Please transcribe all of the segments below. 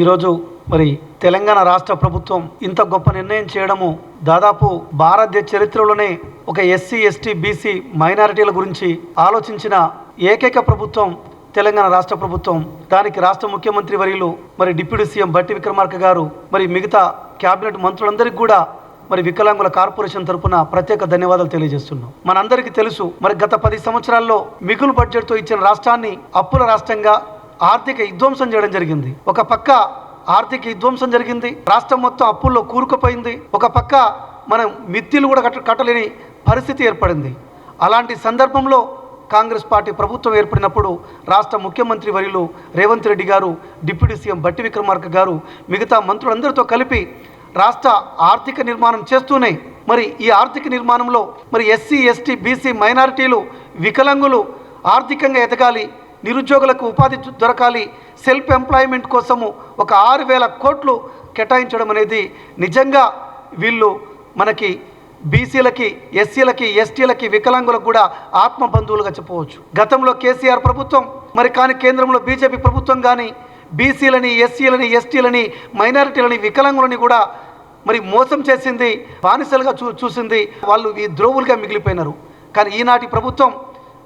ఈరోజు మరి తెలంగాణ రాష్ట్ర ప్రభుత్వం ఇంత గొప్ప నిర్ణయం చేయడము దాదాపు భారతదేశ చరిత్రలోనే ఒక ఎస్సీ ఎస్టీ బీసీ మైనారిటీల గురించి ఆలోచించిన ఏకైక ప్రభుత్వం తెలంగాణ రాష్ట్ర ప్రభుత్వం. దానికి రాష్ట్ర ముఖ్యమంత్రి వర్యులు మరి డిప్యూటీ సీఎం బట్టి విక్రమార్క గారు మరి మిగతా కేబినెట్ మంత్రులందరికీ కూడా మరి వికలాంగుల కార్పొరేషన్ తరపున ప్రత్యేక ధన్యవాదాలు తెలియజేస్తున్నాం. మనందరికీ తెలుసు మరి గత పది సంవత్సరాల్లో మిగులు బడ్జెట్తో ఇచ్చిన రాష్ట్రాన్ని అప్పుల రాష్ట్రంగా ఆర్థిక విధ్వంసం చేయడం జరిగింది. ఒక పక్క ఆర్థిక విధ్వంసం జరిగింది. రాష్ట్రం మొత్తం అప్పుల్లో కూరుకుపోయింది. ఒక పక్క మనం మిత్తిలు కూడా కట్ట కట్టలేని పరిస్థితి ఏర్పడింది. అలాంటి సందర్భంలో కాంగ్రెస్ పార్టీ ప్రభుత్వం ఏర్పడినప్పుడు రాష్ట్ర ముఖ్యమంత్రి వర్యులు రేవంత్ రెడ్డి గారు డిప్యూటీ సీఎం బట్టి విక్రమార్క గారు మిగతా మంత్రులందరితో కలిపి రాష్ట్ర ఆర్థిక నిర్మాణం చేస్తూనే మరి ఈ ఆర్థిక నిర్మాణంలో మరి ఎస్సీ ఎస్టీ బీసీ మైనారిటీలు వికలాంగులు ఆర్థికంగా ఎదగాలి నిరుద్యోగులకు ఉపాధి దొరకాలి. సెల్ఫ్ ఎంప్లాయ్మెంట్ కోసము ఒక ఆరు వేల కోట్లు కేటాయించడం అనేది నిజంగా వీళ్ళు మనకి బీసీలకి ఎస్సీలకి ఎస్టీలకి వికలాంగులకు కూడా ఆత్మ బంధువులుగా చెప్పవచ్చు. గతంలో కేసీఆర్ ప్రభుత్వం మరి కానీ కేంద్రంలో బీజేపీ ప్రభుత్వం కానీ బీసీలని ఎస్సీలని ఎస్టీలని మైనారిటీలని వికలాంగులని కూడా మరి మోసం చేసింది బానిసలుగా చూ చూసింది వాళ్ళు ఈ ద్రోవులుగా మిగిలిపోయినారు. కానీ ఈనాటి ప్రభుత్వం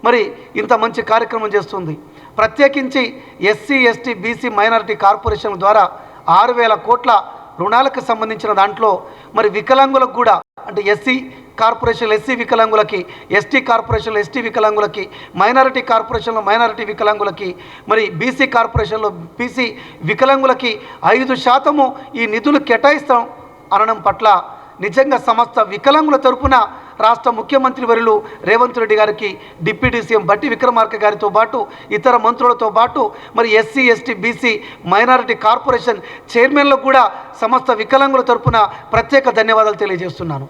మరి ఇంత మంచి కార్యక్రమం చేస్తుంది. ప్రత్యేకించి SC ST BC minority corporation ద్వారా ఆరు వేల కోట్ల రుణాలకు సంబంధించిన దాంట్లో మరి వికలాంగులకు కూడా అంటే ఎస్సీ కార్పొరేషన్ ఎస్సీ వికలాంగులకి ఎస్టీ కార్పొరేషన్ ఎస్టీ వికలాంగులకి మైనారిటీ కార్పొరేషన్లో మైనారిటీ వికలాంగులకి మరి బీసీ కార్పొరేషన్లో బీసీ వికలాంగులకి ఐదు శాతము ఈ నిధులు కేటాయిస్తాం అనడం పట్ల నిజంగా సమస్త వికలాంగుల తరపున రాష్ట్ర ముఖ్యమంత్రి వరులు రేవంత్ రెడ్డి గారికి డిప్యూటీ సీఎం బట్టి విక్రమార్క గారితో పాటు ఇతర మంత్రులతో పాటు మరి SC ST BC minority corporation చైర్మన్లకు కూడా సమస్త వికలాంగుల తరపున ప్రత్యేక ధన్యవాదాలు తెలియజేస్తున్నాను.